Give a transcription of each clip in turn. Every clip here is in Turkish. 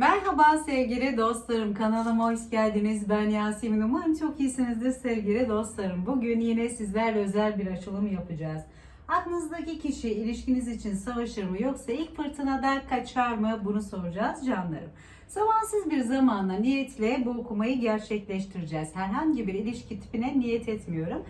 Merhaba sevgili dostlarım. Kanalıma hoş geldiniz. Ben Yasemin. Umarım çok iyisinizdir sevgili dostlarım. Bugün yine sizlerle özel bir açılım yapacağız. Aklınızdaki kişi ilişkiniz için savaşır mı yoksa ilk fırtınada kaçar mı bunu soracağız canlarım. Zamansız bir zamanla niyetle bu okumayı gerçekleştireceğiz. Herhangi bir ilişki tipine niyet etmiyorum.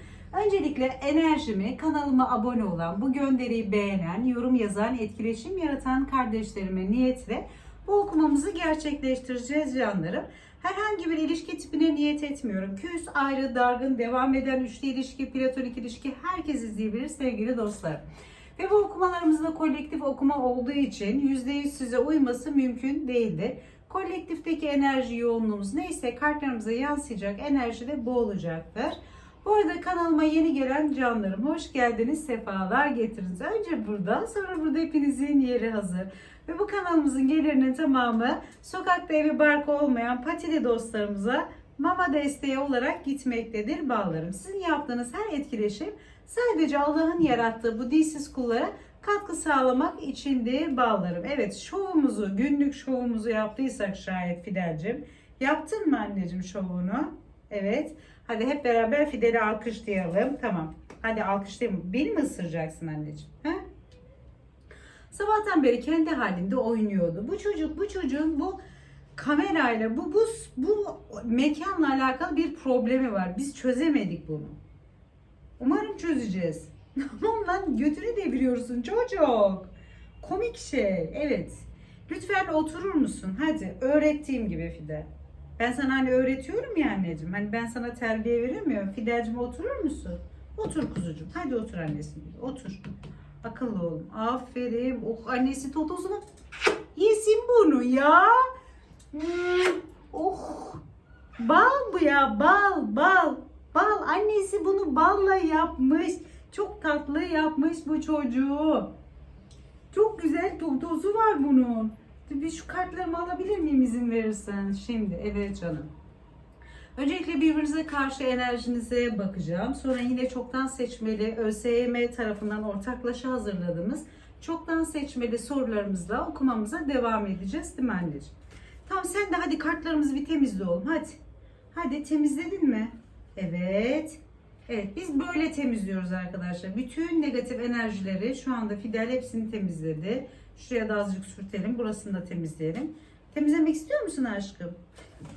Öncelikle enerjimi kanalıma abone olan, bu gönderiyi beğenen, yorum yazan, etkileşim yaratan kardeşlerime niyetle bu okumamızı gerçekleştireceğiz canlarım. Herhangi bir ilişki tipine niyet etmiyorum. Küs, ayrı, dargın, devam eden üçlü ilişki, platonik ilişki herkes izleyebilir sevgili dostlar. Ve bu okumalarımızda kolektif okuma olduğu için %100 size uyması mümkün değildir. Kolektifteki enerji yoğunluğumuz neyse kartlarımıza yansıyacak enerji de bu olacaktır. Bu arada kanalıma yeni gelen canlarım hoş geldiniz, sefalar getiriniz. Önce burada, sonra burada hepinizin yeri hazır. Ve bu kanalımızın gelirinin tamamı sokakta evi barkı olmayan patili dostlarımıza mama desteği olarak gitmektedir bağlarım. Sizin yaptığınız her etkileşim sadece Allah'ın yarattığı bu dilsiz kullara katkı sağlamak içindir bağlarım. Evet şovumuzu, günlük şovumuzu yaptıysak şayet Fidel'cim. Yaptın mı anneciğim şovunu? Evet. Hadi hep beraber Fidel'i alkışlayalım. Tamam. Hadi alkışlayalım. Beni mi ısıracaksın anneciğim? He? Sabahtan beri kendi halinde oynuyordu. Bu çocuk, bu çocuğun bu kamerayla, bu bu bu mekanla alakalı bir problemi var. Biz çözemedik bunu. Umarım çözeceğiz. Tamam lan götünü deviriyorsun çocuk. Komik şey. Evet. Lütfen oturur musun? Hadi öğrettiğim gibi Fide. Ben sana hani öğretiyorum ya anneciğim. Hani ben sana terbiye veriyorum ya. Fidel'cim oturur musun? Otur kuzucuğum. Hadi otur annesin. Otur. Akıllı oğlum. Aferin. Oh annesi totosunu yesin bunu ya. Hmm, Oh. Bal bu ya. Bal, bal. Bal. Annesi bunu balla yapmış. Çok tatlı yapmış bu çocuğu. Çok güzel totosu var bunun. Bir şu kartlarımı alabilir miyim izin verirsen? Şimdi evet canım. Öncelikle birbirinize karşı enerjinize bakacağım. Sonra yine çoktan seçmeli ÖSYM tarafından ortaklaşa hazırladığımız çoktan seçmeli sorularımızla okumamıza devam edeceğiz değil mi anneciğim? Tamam sen de hadi kartlarımızı bir temizle oğlum hadi. Hadi temizledin mi? Evet. Evet biz böyle temizliyoruz arkadaşlar. Bütün negatif enerjileri şu anda Fidel hepsini temizledi. Şuraya da azıcık sürtelim. Burasını da temizleyelim. Temizlemek istiyor musun aşkım?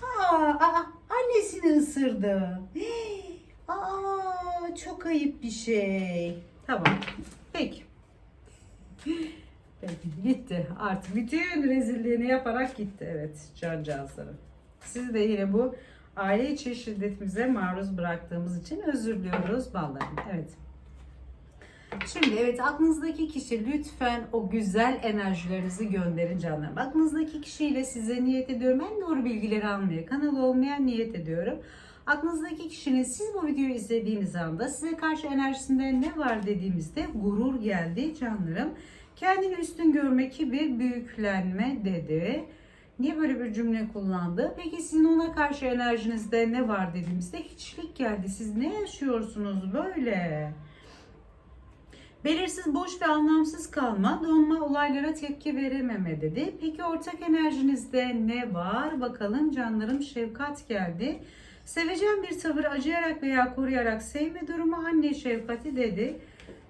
Aa, aa annesini ısırdı. Aa, çok ayıp bir şey. Tamam. Peki. Peki, gitti. Artık bütün rezilliğini yaparak gitti. Evet cancağızlarım. Siz de yine bu aile içi şiddetimize maruz bıraktığımız için özür diliyoruz ballarım. Evet. Şimdi evet aklınızdaki kişi lütfen o güzel enerjilerinizi gönderin canlarım. Aklınızdaki kişiyle size niyet ediyorum. En doğru bilgileri almaya, kanal olmayan niyet ediyorum. Aklınızdaki kişinin siz bu videoyu izlediğiniz anda size karşı enerjisinde ne var dediğimizde gurur geldi canlarım. Kendini üstün görme, kibir, büyüklenme dedi. Niye böyle bir cümle kullandı? Peki sizin ona karşı enerjinizde ne var dediğimizde hiçlik geldi. Siz ne yaşıyorsunuz böyle? Belirsiz, boş ve anlamsız kalma, donma, olaylara tepki verememe dedi. Peki ortak enerjinizde ne var? Bakalım canlarım şefkat geldi. Sevecen bir tavır acıyarak veya koruyarak sevme durumu anne şefkati dedi.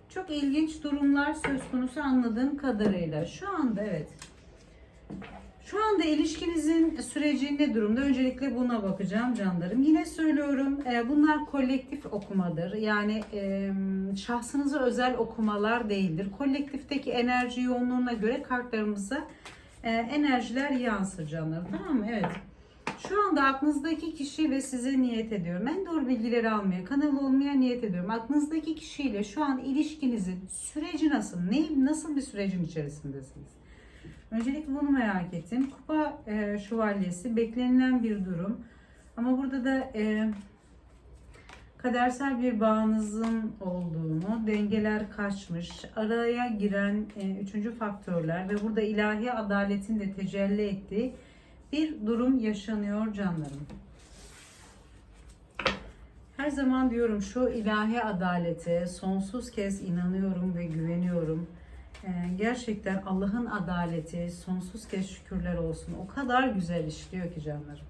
Çok ilginç durumlar söz konusu anladığım kadarıyla. Şu anda evet. Şu anda ilişkinizin süreci ne durumda? Öncelikle buna bakacağım canlarım. Yine söylüyorum e, bunlar kolektif okumadır. Yani e, şahsınıza özel okumalar değildir. Kolektifteki enerji yoğunluğuna göre kartlarımıza e, enerjiler yansır canlarım. Tamam mı? Evet. Şu anda aklınızdaki kişi ve size niyet ediyorum. En doğru bilgileri almaya, kanal olmaya niyet ediyorum. Aklınızdaki kişiyle şu an ilişkinizin süreci nasıl? Ne, nasıl bir sürecin içerisindesiniz? Öncelikle bunu merak ettim. Kupa e, şövalyesi beklenilen bir durum. Ama burada da e, kadersel bir bağınızın olduğunu, dengeler kaçmış, araya giren e, üçüncü faktörler ve burada ilahi adaletin de tecelli ettiği bir durum yaşanıyor canlarım. Her zaman diyorum şu ilahi adalete sonsuz kez inanıyorum ve güveniyorum. Ee, gerçekten Allah'ın adaleti sonsuz kez şükürler olsun. O kadar güzel işliyor ki canlarım.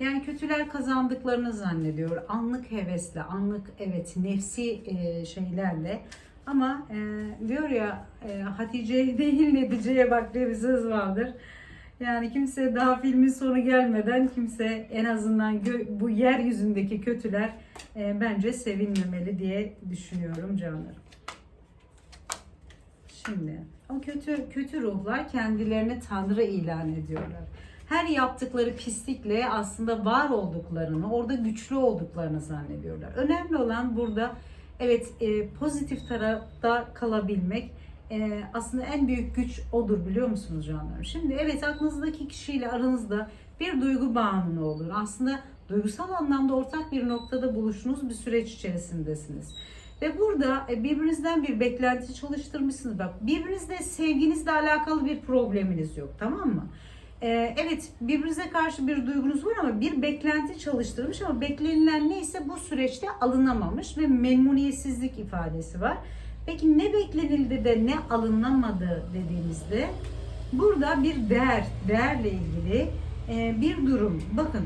Yani kötüler kazandıklarını zannediyor. Anlık hevesle, anlık evet nefsi e, şeylerle. Ama e, diyor ya e, Hatice değil neticeye bak diye bir söz vardır. Yani kimse daha filmin sonu gelmeden kimse en azından bu yeryüzündeki kötüler e, bence sevinmemeli diye düşünüyorum canlarım. Şimdi o kötü kötü ruhlar kendilerini tanrı ilan ediyorlar. Her yaptıkları pislikle aslında var olduklarını, orada güçlü olduklarını zannediyorlar. Önemli olan burada evet e, pozitif tarafta kalabilmek. E, aslında en büyük güç odur biliyor musunuz canlarım? Şimdi evet aklınızdaki kişiyle aranızda bir duygu bağımlı olur. Aslında duygusal anlamda ortak bir noktada buluştuğunuz bir süreç içerisindesiniz. Ve burada e, birbirinizden bir beklenti çalıştırmışsınız. Bak birbirinizle sevginizle alakalı bir probleminiz yok tamam mı? Ee, evet birbirinize karşı bir duygunuz var ama bir beklenti çalıştırmış ama beklenilen neyse bu süreçte alınamamış ve memnuniyetsizlik ifadesi var. Peki ne beklenildi de ne alınamadı dediğimizde burada bir değer, değerle ilgili e, bir durum. Bakın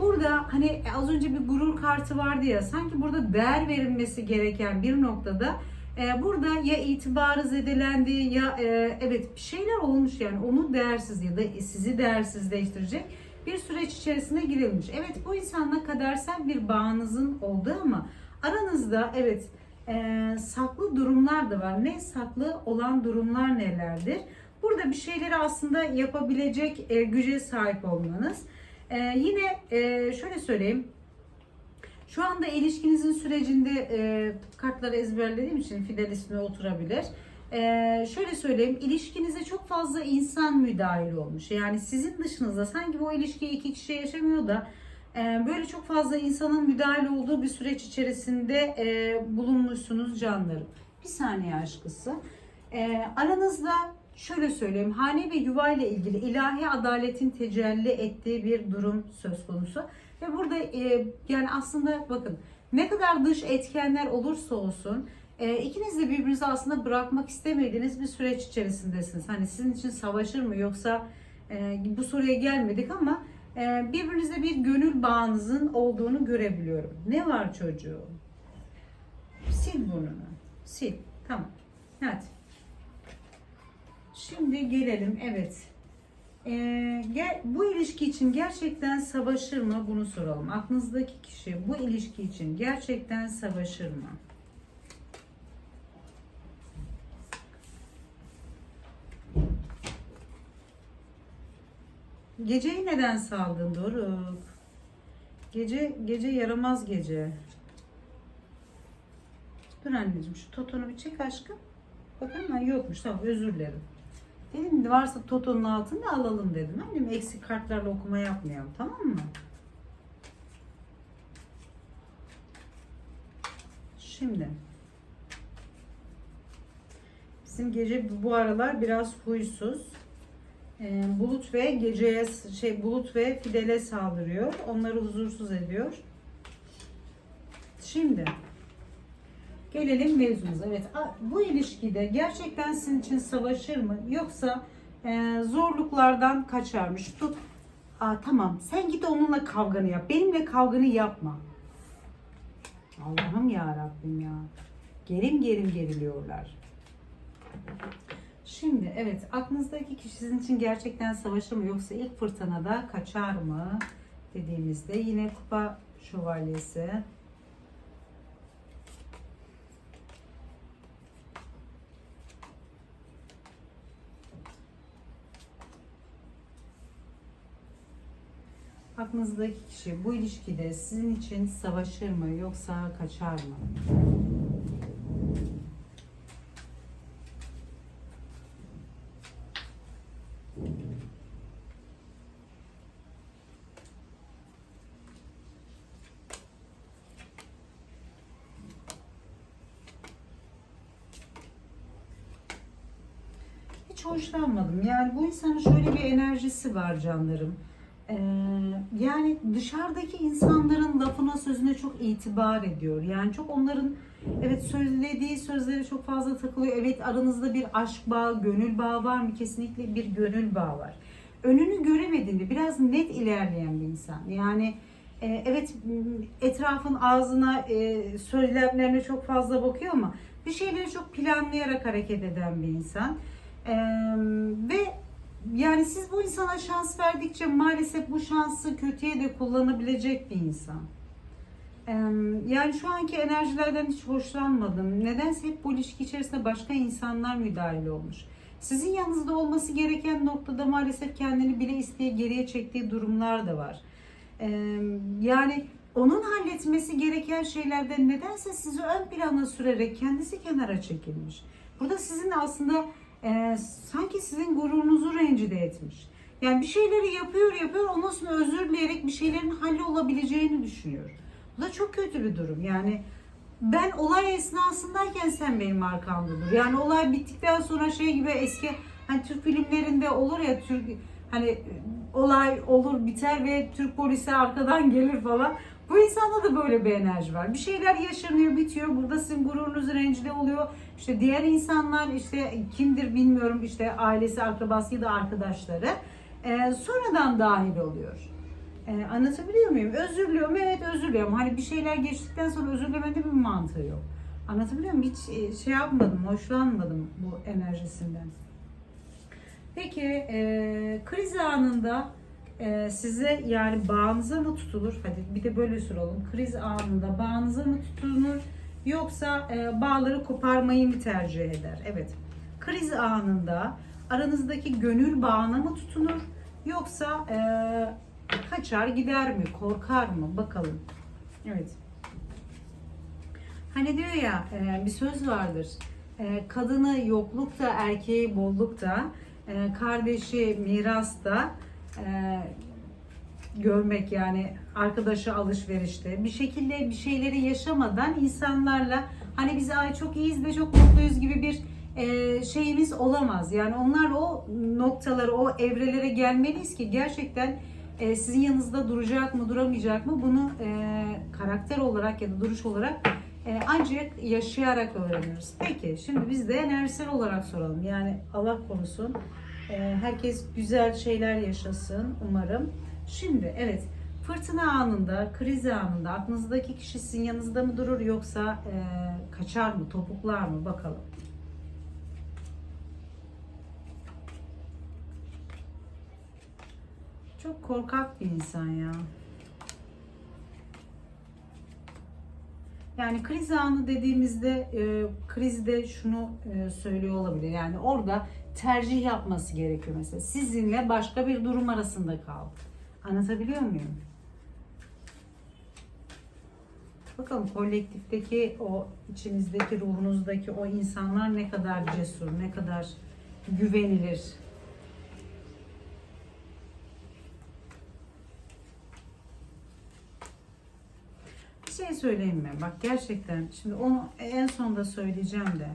Burada hani az önce bir gurur kartı vardı ya sanki burada değer verilmesi gereken bir noktada e, burada ya itibarı zedelendi ya e, evet şeyler olmuş yani onu değersiz ya da sizi değersizleştirecek bir süreç içerisine girilmiş. Evet bu insanla kadersel bir bağınızın olduğu ama aranızda evet e, saklı durumlar da var. Ne saklı olan durumlar nelerdir? Burada bir şeyleri aslında yapabilecek e, güce sahip olmanız. Ee, yine e, şöyle söyleyeyim. Şu anda ilişkinizin sürecinde e, kartları ezberlediğim için Fidel ismi oturabilir. Ee, şöyle söyleyeyim, ilişkinize çok fazla insan müdahil olmuş. Yani sizin dışınızda sanki bu ilişkiyi iki kişi yaşamıyor da e, böyle çok fazla insanın müdahil olduğu bir süreç içerisinde e, bulunmuşsunuz canlarım. Bir saniye aşkısı. E, aranızda şöyle söyleyeyim hane ve yuva ile ilgili ilahi adaletin tecelli ettiği bir durum söz konusu. Ve burada e, yani aslında bakın ne kadar dış etkenler olursa olsun e, ikiniz de birbirinizi aslında bırakmak istemediğiniz bir süreç içerisindesiniz. Hani sizin için savaşır mı yoksa e, bu soruya gelmedik ama e, birbirinizle bir gönül bağınızın olduğunu görebiliyorum. Ne var çocuğum? Sil burnunu. Sil. Tamam. Hadi. Şimdi gelelim evet. Ee, gel, bu ilişki için gerçekten savaşır mı bunu soralım. Aklınızdaki kişi bu ilişki için gerçekten savaşır mı? Geceyi neden saldın Doruk? Gece gece yaramaz gece. Dur anneciğim şu totonu bir çek aşkım. Bakın ha yokmuş tamam özür dilerim. Dedim varsa Toto'nun altında alalım dedim. Annem eksik kartlarla okuma yapmayalım tamam mı? Şimdi bizim gece bu aralar biraz huysuz. Ee, bulut ve geceye şey bulut ve fidele saldırıyor. Onları huzursuz ediyor. Şimdi Gelelim mevzumuza. Evet bu ilişkide gerçekten sizin için savaşır mı yoksa e, zorluklardan kaçar mı? Tut. Aa, tamam sen git onunla kavganı yap. Benimle kavganı yapma. Allah'ım ya Rabbim ya. Gerim gerim geriliyorlar. Şimdi evet aklınızdaki kişi sizin için gerçekten savaşır mı yoksa ilk fırtınada kaçar mı dediğimizde yine kupa şövalyesi Aklınızdaki kişi bu ilişkide sizin için savaşır mı yoksa kaçar mı? Hiç hoşlanmadım. Yani bu insanın şöyle bir enerjisi var canlarım. Yani dışarıdaki insanların lafına sözüne çok itibar ediyor. Yani çok onların Evet söylediği sözlere çok fazla takılıyor. Evet aranızda bir aşk bağı, gönül bağı var mı? Kesinlikle bir gönül bağı var. Önünü göremediğinde biraz net ilerleyen bir insan. Yani e, evet etrafın ağzına, e, söylemlerine çok fazla bakıyor ama bir şeyleri çok planlayarak hareket eden bir insan. Ve yani siz bu insana şans verdikçe maalesef bu şansı kötüye de kullanabilecek bir insan. Yani şu anki enerjilerden hiç hoşlanmadım. Nedense hep bu ilişki içerisinde başka insanlar müdahil olmuş. Sizin yanınızda olması gereken noktada maalesef kendini bile isteye geriye çektiği durumlar da var. Yani onun halletmesi gereken şeylerden nedense sizi ön plana sürerek kendisi kenara çekilmiş. Burada sizin aslında e, sanki sizin gururunuzu rencide etmiş. Yani bir şeyleri yapıyor yapıyor ondan sonra özür dileyerek bir şeylerin hallolabileceğini düşünüyor. Bu da çok kötü bir durum. Yani ben olay esnasındayken sen benim arkamda dur. Yani olay bittikten sonra şey gibi eski hani Türk filmlerinde olur ya Türk hani olay olur biter ve Türk polisi arkadan gelir falan. Bu insanda da böyle bir enerji var. Bir şeyler yaşanıyor, bitiyor. Burada sizin gururunuz rencide oluyor. İşte diğer insanlar işte kimdir bilmiyorum işte ailesi, akrabası ya da arkadaşları e, sonradan dahil oluyor. E, anlatabiliyor muyum? Özür diliyorum. Evet özür diliyorum. Hani bir şeyler geçtikten sonra özür dilemenin bir mantığı yok. Anlatabiliyor muyum? Hiç e, şey yapmadım, hoşlanmadım bu enerjisinden. Peki e, kriz anında e, size yani bağınıza mı tutulur? Hadi bir de böyle soralım. Kriz anında bağınıza mı tutulur yoksa e, bağları koparmayı mı tercih eder? Evet. Kriz anında aranızdaki gönül bağına mı tutunur yoksa e, kaçar gider mi? Korkar mı? Bakalım. Evet. Hani diyor ya e, bir söz vardır. E, kadını yoklukta, erkeği bollukta, e, kardeşi mirasta e, görmek yani arkadaşı alışverişte bir şekilde bir şeyleri yaşamadan insanlarla hani biz ay çok iyiyiz ve çok mutluyuz gibi bir e, şeyimiz olamaz. Yani onlar o noktalara, o evrelere gelmeliyiz ki gerçekten e, sizin yanınızda duracak mı, duramayacak mı bunu e, karakter olarak ya da duruş olarak e, ancak yaşayarak öğreniyoruz. Peki şimdi biz de enerjisel olarak soralım. Yani Allah korusun herkes güzel şeyler yaşasın umarım. Şimdi evet fırtına anında, kriz anında aklınızdaki kişi sizin yanınızda mı durur yoksa e, kaçar mı, topuklar mı bakalım. Çok korkak bir insan ya. Yani kriz anı dediğimizde e, krizde şunu e, söylüyor olabilir. Yani orada tercih yapması gerekiyor mesela. Sizinle başka bir durum arasında kaldı. Anlatabiliyor muyum? Bakalım kolektifteki o içinizdeki ruhunuzdaki o insanlar ne kadar cesur, ne kadar güvenilir. Bir şey söyleyeyim mi? Bak gerçekten şimdi onu en sonda söyleyeceğim de.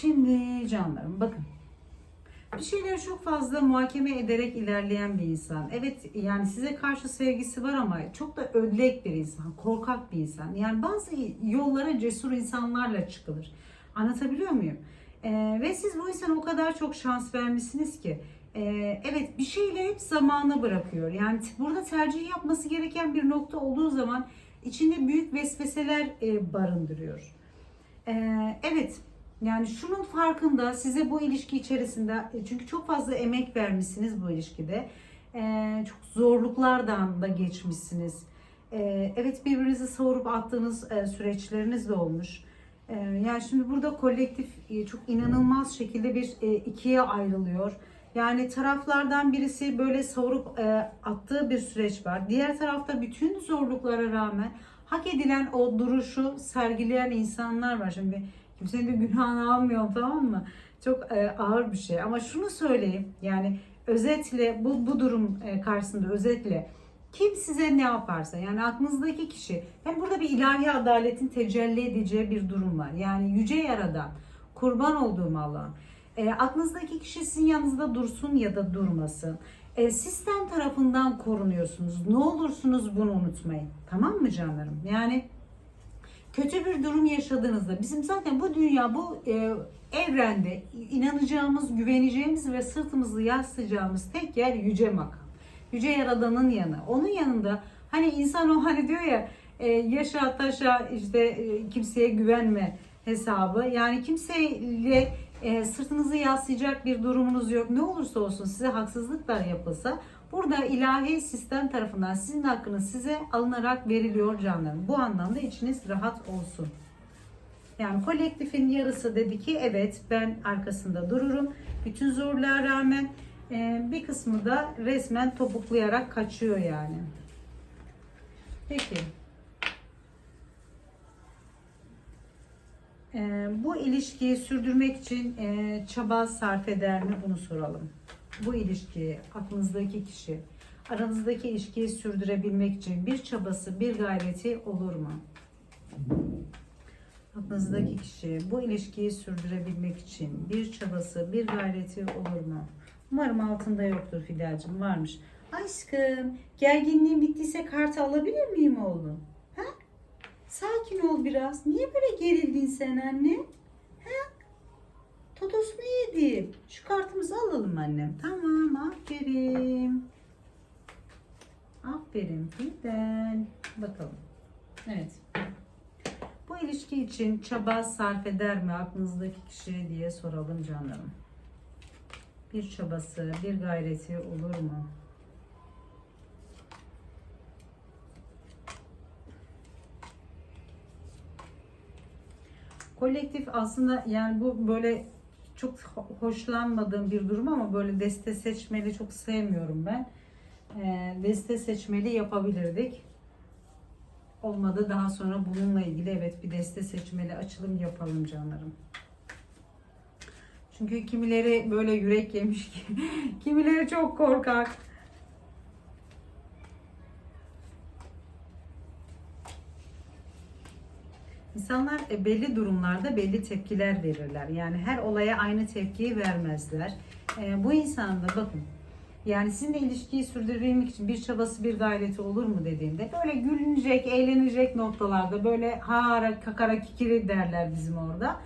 Şimdi canlarım bakın. Bir şeyleri çok fazla muhakeme ederek ilerleyen bir insan. Evet yani size karşı sevgisi var ama çok da ödlek bir insan, korkak bir insan. Yani bazı yollara cesur insanlarla çıkılır. Anlatabiliyor muyum? Ee, ve siz bu insana o kadar çok şans vermişsiniz ki. Ee, evet bir şeyleri hep zamana bırakıyor. Yani burada tercih yapması gereken bir nokta olduğu zaman içinde büyük vesveseler e, barındırıyor. Ee, evet yani şunun farkında size bu ilişki içerisinde e, çünkü çok fazla emek vermişsiniz bu ilişkide. Ee, çok zorluklardan da geçmişsiniz. Ee, evet birbirinizi savurup attığınız e, süreçleriniz de olmuş. Yani şimdi burada kolektif e, çok inanılmaz şekilde bir e, ikiye ayrılıyor. Yani taraflardan birisi böyle savurup e, attığı bir süreç var. Diğer tarafta bütün zorluklara rağmen hak edilen o duruşu sergileyen insanlar var. Şimdi kimsenin de günahını almıyorum tamam mı? Çok e, ağır bir şey. Ama şunu söyleyeyim yani özetle bu, bu durum e, karşısında özetle kim size ne yaparsa yani aklınızdaki kişi yani burada bir ilahi adaletin tecelli edeceği bir durum var. Yani yüce yaradan kurban olduğum Allah'ın e, aklınızdaki kişi sizin yanınızda dursun ya da durmasın. E, sistem tarafından korunuyorsunuz. Ne olursunuz bunu unutmayın. Tamam mı canlarım? Yani kötü bir durum yaşadığınızda bizim zaten bu dünya bu e, evrende inanacağımız, güveneceğimiz ve sırtımızı yaslayacağımız tek yer yüce makam. Yüce Yaradan'ın yanı. Onun yanında hani insan o hani diyor ya e, yaşa taşa işte e, kimseye güvenme hesabı. Yani kimseyle e, sırtınızı yaslayacak bir durumunuz yok. Ne olursa olsun size haksızlıklar yapılsa burada ilahi sistem tarafından sizin hakkınız size alınarak veriliyor canlarım. Bu anlamda içiniz rahat olsun. Yani kolektifin yarısı dedi ki evet ben arkasında dururum. Bütün zorluğa rağmen e, bir kısmı da resmen topuklayarak kaçıyor yani. Peki. E, bu ilişkiyi sürdürmek için e, çaba sarf eder mi bunu soralım. Bu ilişkiyi aklınızdaki kişi aranızdaki ilişkiyi sürdürebilmek için bir çabası, bir gayreti olur mu? Aklınızdaki kişi bu ilişkiyi sürdürebilmek için bir çabası, bir gayreti olur mu? Umarım altında yoktur Fidel'cim. Varmış. Aşkım, gerginliğin bittiyse kartı alabilir miyim oğlum? Ha? Sakin ol biraz. Niye böyle gerildin sen anne? Totosunu yedim. Şu kartımızı alalım annem. Tamam, aferin. Aferin Fidel. Bakalım. Evet. Bu ilişki için çaba sarf eder mi aklınızdaki kişi diye soralım canlarım. Bir çabası, bir gayreti olur mu? Kolektif aslında yani bu böyle çok hoşlanmadığım bir durum ama böyle deste seçmeli çok sevmiyorum ben. Ee, deste seçmeli yapabilirdik. Olmadı daha sonra bununla ilgili evet bir deste seçmeli açılım yapalım canlarım. Çünkü kimileri böyle yürek yemiş ki, kimileri çok korkak. İnsanlar e, belli durumlarda belli tepkiler verirler. Yani her olaya aynı tepkiyi vermezler. E, bu insan da bakın yani sizinle ilişkiyi sürdürebilmek için bir çabası bir gayreti olur mu dediğinde böyle gülünecek, eğlenecek noktalarda böyle hara kakara kikiri derler bizim orada.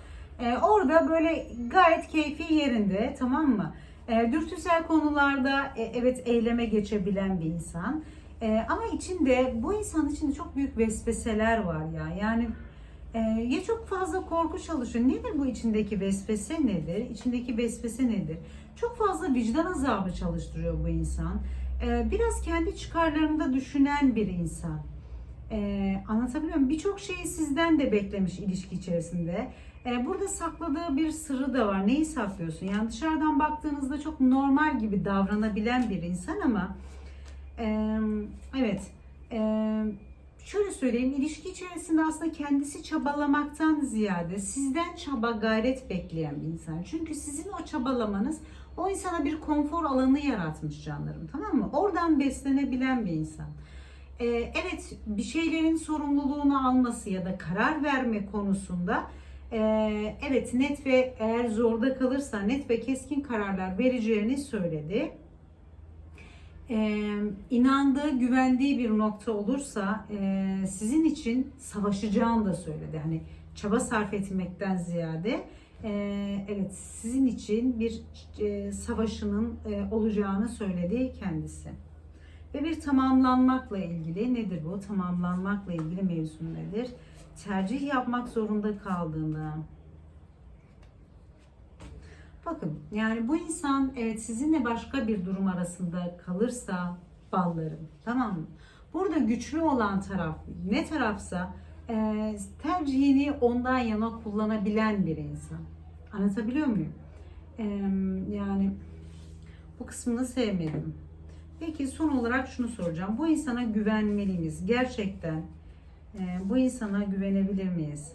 Ee, orada böyle gayet keyfi yerinde tamam mı? Ee, dürtüsel konularda e, evet eyleme geçebilen bir insan. Ee, ama içinde bu insan içinde çok büyük vesveseler var ya. Yani e, ya çok fazla korku çalışıyor. Nedir bu içindeki vesvese nedir? İçindeki vesvese nedir? Çok fazla vicdan azabı çalıştırıyor bu insan. Ee, biraz kendi çıkarlarında düşünen bir insan. Ee, anlatabiliyor muyum? Birçok şeyi sizden de beklemiş ilişki içerisinde. Ee, burada sakladığı bir sırrı da var. Neyi saklıyorsun? Yani dışarıdan baktığınızda çok normal gibi davranabilen bir insan ama e, evet e, şöyle söyleyeyim ilişki içerisinde aslında kendisi çabalamaktan ziyade sizden çaba gayret bekleyen bir insan. Çünkü sizin o çabalamanız o insana bir konfor alanı yaratmış canlarım tamam mı? Oradan beslenebilen bir insan. Ee, evet bir şeylerin sorumluluğunu alması ya da karar verme konusunda e, evet net ve eğer zorda kalırsa net ve keskin kararlar vereceğini söyledi. Ee, inandığı, güvendiği bir nokta olursa e, sizin için savaşacağını da söyledi. Hani çaba sarf etmekten ziyade ee, evet sizin için bir e, savaşının e, olacağını söyledi kendisi. Ve bir tamamlanmakla ilgili nedir bu? Tamamlanmakla ilgili mevzu nedir? Tercih yapmak zorunda kaldığında. Bakın yani bu insan evet sizinle başka bir durum arasında kalırsa ballarım tamam mı? Burada güçlü olan taraf ne tarafsa e, tercihini ondan yana kullanabilen bir insan. Anlatabiliyor muyum? E, yani bu kısmını sevmedim. Peki son olarak şunu soracağım. Bu insana güvenmeli miyiz? Gerçekten e, bu insana güvenebilir miyiz?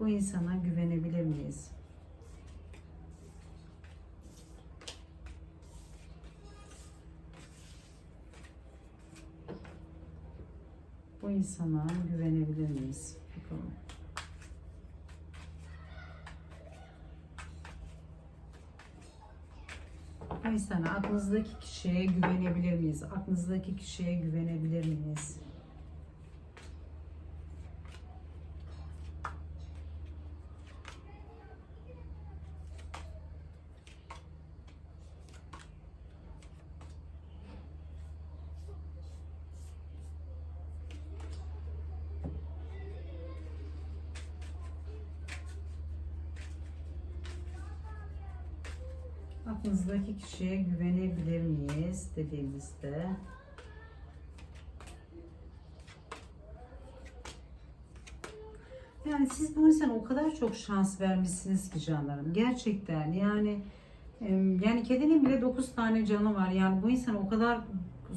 Bu insana güvenebilir miyiz? Bu insana güvenebilir miyiz? Bakalım. Bu insana aklınızdaki kişiye güvenebilir miyiz? Aklınızdaki kişiye güvenebilir miyiz? Aklınızdaki kişiye güvenebilir miyiz dediğimizde yani siz bu insana o kadar çok şans vermişsiniz ki canlarım. Gerçekten yani yani kedinin bile 9 tane canı var. Yani bu insana o kadar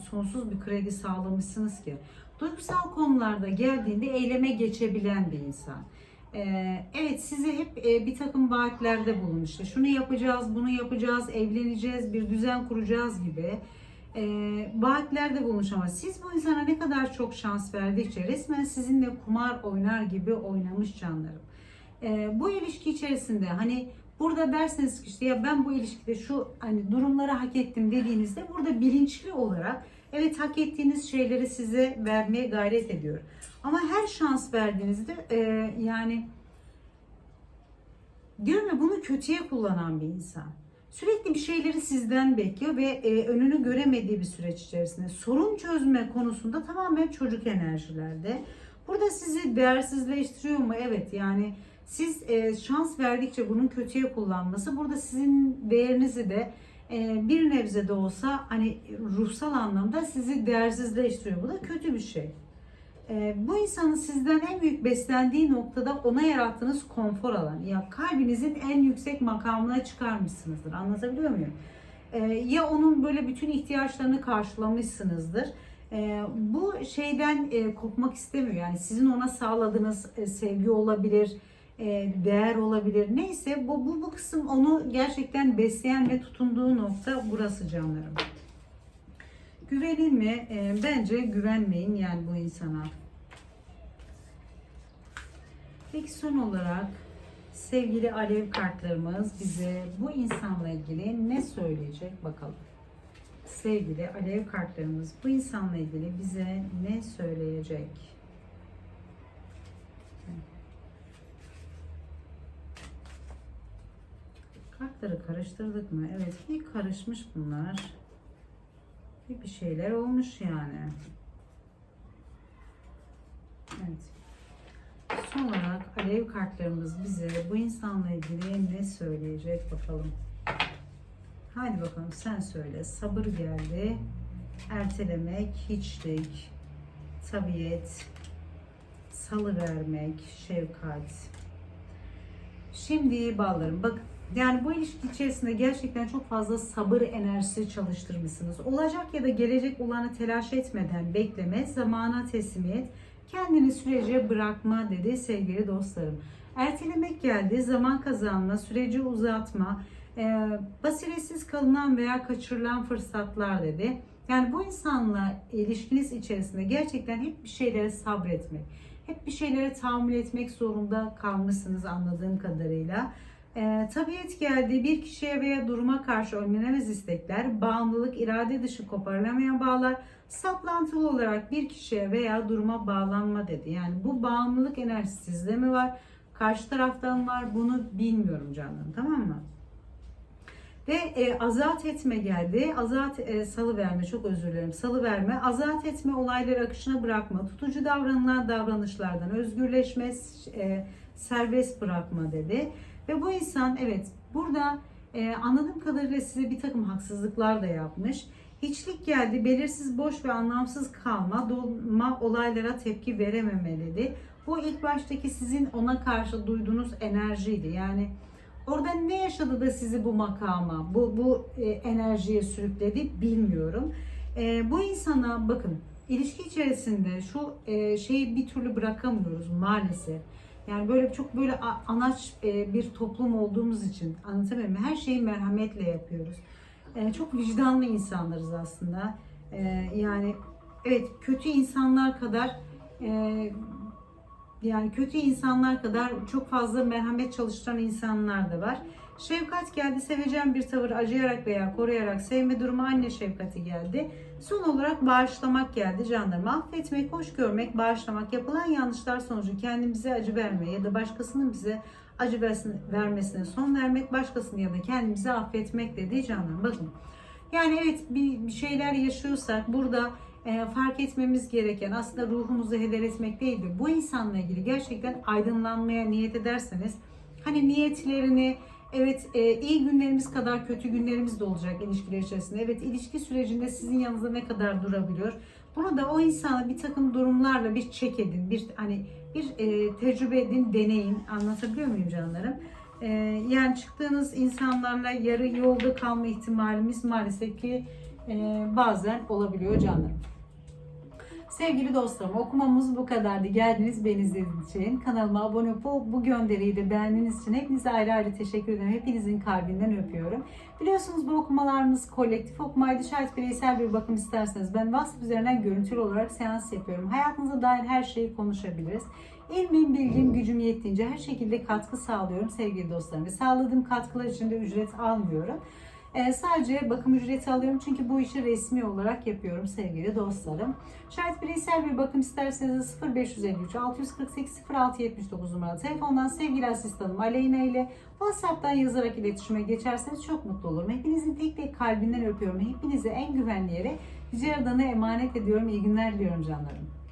sonsuz bir kredi sağlamışsınız ki. Duygusal konularda geldiğinde eyleme geçebilen bir insan. Ee, evet size hep e, bir takım vaatlerde bulunmuş. İşte şunu yapacağız, bunu yapacağız, evleneceğiz, bir düzen kuracağız gibi e, vaatlerde bulunmuş ama siz bu insana ne kadar çok şans verdikçe resmen sizinle kumar oynar gibi oynamış canlarım. E, bu ilişki içerisinde hani burada derseniz ki işte ya ben bu ilişkide şu hani durumları hak ettim dediğinizde burada bilinçli olarak evet hak ettiğiniz şeyleri size vermeye gayret ediyor. Ama her şans verdiğinizde e, yani diyorum ya bunu kötüye kullanan bir insan. Sürekli bir şeyleri sizden bekliyor ve e, önünü göremediği bir süreç içerisinde. Sorun çözme konusunda tamamen çocuk enerjilerde. Burada sizi değersizleştiriyor mu? Evet yani siz e, şans verdikçe bunun kötüye kullanması burada sizin değerinizi de e, bir nebze de olsa hani ruhsal anlamda sizi değersizleştiriyor. Bu da kötü bir şey. E, bu insanın sizden en büyük beslendiği noktada ona yarattığınız konfor alanı. Ya kalbinizin en yüksek makamına çıkarmışsınızdır. Anlatabiliyor muyum? E, ya onun böyle bütün ihtiyaçlarını karşılamışsınızdır. E, bu şeyden e, kopmak istemiyor. Yani sizin ona sağladığınız e, sevgi olabilir, e, değer olabilir. Neyse bu, bu, bu kısım onu gerçekten besleyen ve tutunduğu nokta burası canlarım. Güvenin mi? E, bence güvenmeyin yani bu insana. Peki son olarak sevgili alev kartlarımız bize bu insanla ilgili ne söyleyecek bakalım. Sevgili alev kartlarımız bu insanla ilgili bize ne söyleyecek? Kartları karıştırdık mı? Evet bir karışmış bunlar. Bir şeyler olmuş yani. Evet. Son olarak alev kartlarımız bize bu insanla ilgili ne söyleyecek bakalım. Hadi bakalım sen söyle. Sabır geldi. Ertelemek, hiçlik, tabiyet, salı vermek, şefkat. Şimdi ballarım bakın yani bu ilişki içerisinde gerçekten çok fazla sabır enerjisi çalıştırmışsınız. Olacak ya da gelecek olanı telaş etmeden bekleme, zamana teslimiyet, kendini sürece bırakma dedi sevgili dostlarım. Ertelemek geldi, zaman kazanma, süreci uzatma, e, basiretsiz kalınan veya kaçırılan fırsatlar dedi. Yani bu insanla ilişkiniz içerisinde gerçekten hep bir şeylere sabretmek, hep bir şeylere tahammül etmek zorunda kalmışsınız anladığım kadarıyla. E, tabiat geldiği bir kişiye veya duruma karşı önlenemez istekler, bağımlılık, irade dışı koparılamayan bağlar, saplantılı olarak bir kişiye veya duruma bağlanma dedi. Yani bu bağımlılık enerjisi sizde mi var? Karşı taraftan var? Bunu bilmiyorum canım tamam mı? Ve e, azat etme geldi. Azat e, salı verme çok özür dilerim. Salı verme, azat etme olayları akışına bırakma, tutucu davranılan davranışlardan özgürleşme, e, serbest bırakma dedi. Ve bu insan evet burada e, anladığım kadarıyla size bir takım haksızlıklar da yapmış. Hiçlik geldi, belirsiz, boş ve anlamsız kalma, dolma olaylara tepki verememeli. Bu ilk baştaki sizin ona karşı duyduğunuz enerjiydi. Yani orada ne yaşadı da sizi bu makama, bu, bu e, enerjiye sürükledi bilmiyorum. E, bu insana bakın ilişki içerisinde şu e, şeyi bir türlü bırakamıyoruz maalesef. Yani böyle çok böyle anaç e, bir toplum olduğumuz için anlatamıyorum. mi? Her şeyi merhametle yapıyoruz. E, çok vicdanlı insanlarız aslında. E, yani evet kötü insanlar kadar yani kötü insanlar kadar çok fazla merhamet çalıştıran insanlar da var. Şefkat geldi, sevecen bir tavır, acıyarak veya koruyarak sevme durumu anne şefkati geldi. Son olarak bağışlamak geldi canlarım. Affetmek, hoş görmek, bağışlamak, yapılan yanlışlar sonucu kendimize acı verme ya da başkasının bize acı vermesine son vermek, başkasını ya da kendimizi affetmek dediği canlarım. Bakın yani evet bir şeyler yaşıyorsak burada e, fark etmemiz gereken aslında ruhumuzu heder etmek değildir. Bu insanla ilgili gerçekten aydınlanmaya niyet ederseniz hani niyetlerini evet e, iyi günlerimiz kadar kötü günlerimiz de olacak ilişkiler içerisinde. Evet ilişki sürecinde sizin yanınızda ne kadar durabiliyor? Bunu da o insana bir takım durumlarla bir çek edin. Bir hani bir e, tecrübe edin, deneyin. Anlatabiliyor muyum canlarım? E, yani çıktığınız insanlarla yarı yolda kalma ihtimalimiz maalesef ki e, bazen olabiliyor canlarım. Sevgili dostlarım okumamız bu kadardı. Geldiniz beni izlediğiniz için. Kanalıma abone olup bu gönderiyi de beğendiğiniz için hepinize ayrı ayrı teşekkür ederim. Hepinizin kalbinden öpüyorum. Biliyorsunuz bu okumalarımız kolektif okumaydı. Şayet bireysel bir bakım isterseniz ben WhatsApp üzerinden görüntülü olarak seans yapıyorum. Hayatınıza dair her şeyi konuşabiliriz. İlmim, bilgim, gücüm yettiğince her şekilde katkı sağlıyorum sevgili dostlarım. Ve sağladığım katkılar için de ücret almıyorum. Ee, sadece bakım ücreti alıyorum çünkü bu işi resmi olarak yapıyorum sevgili dostlarım. Şayet bireysel bir bakım isterseniz 0553 648 0679 numaralı telefondan sevgili asistanım Aleyna ile WhatsApp'tan yazarak iletişime geçerseniz çok mutlu olurum. Hepinizin tek tek kalbinden öpüyorum. Hepinize en güvenli yere Yüce Yaradan'a emanet ediyorum. İyi günler diliyorum canlarım.